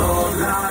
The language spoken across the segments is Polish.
sola.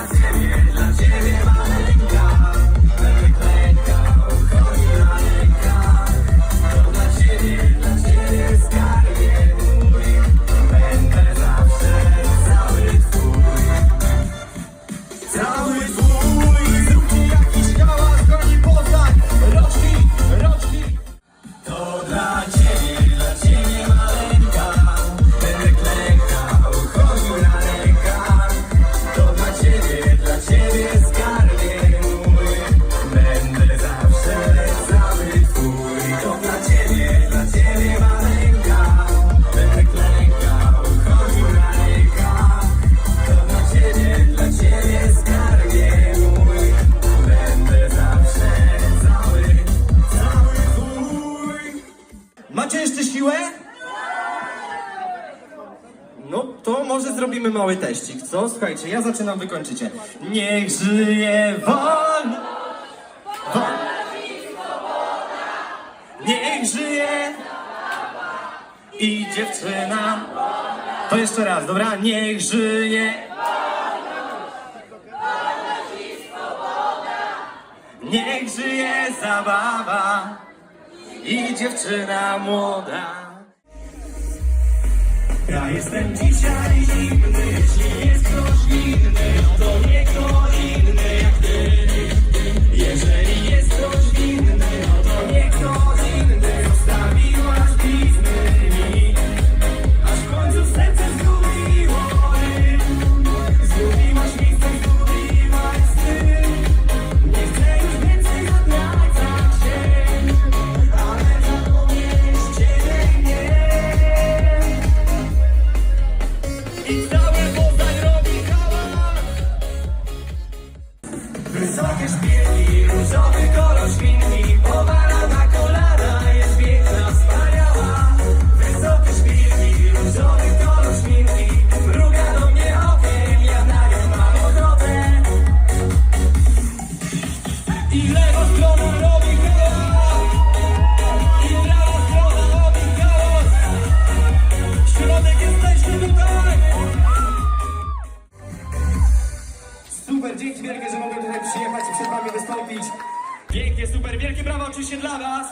Zrobimy mały teścik, co? Słuchajcie, ja zaczynam, wy kończycie. Niech żyje! Wolno! Niech żyje! I dziewczyna! To jeszcze raz, dobra? Niech żyje! Niech żyje zabawa i dziewczyna młoda. kraje jestem dzisiaj dziwny. Wysokie szpilki, różowy kolor świnki wieczorem przyjechać i przed wami wystąpić. Pięknie, super, wielkie brawa oczywiście dla was.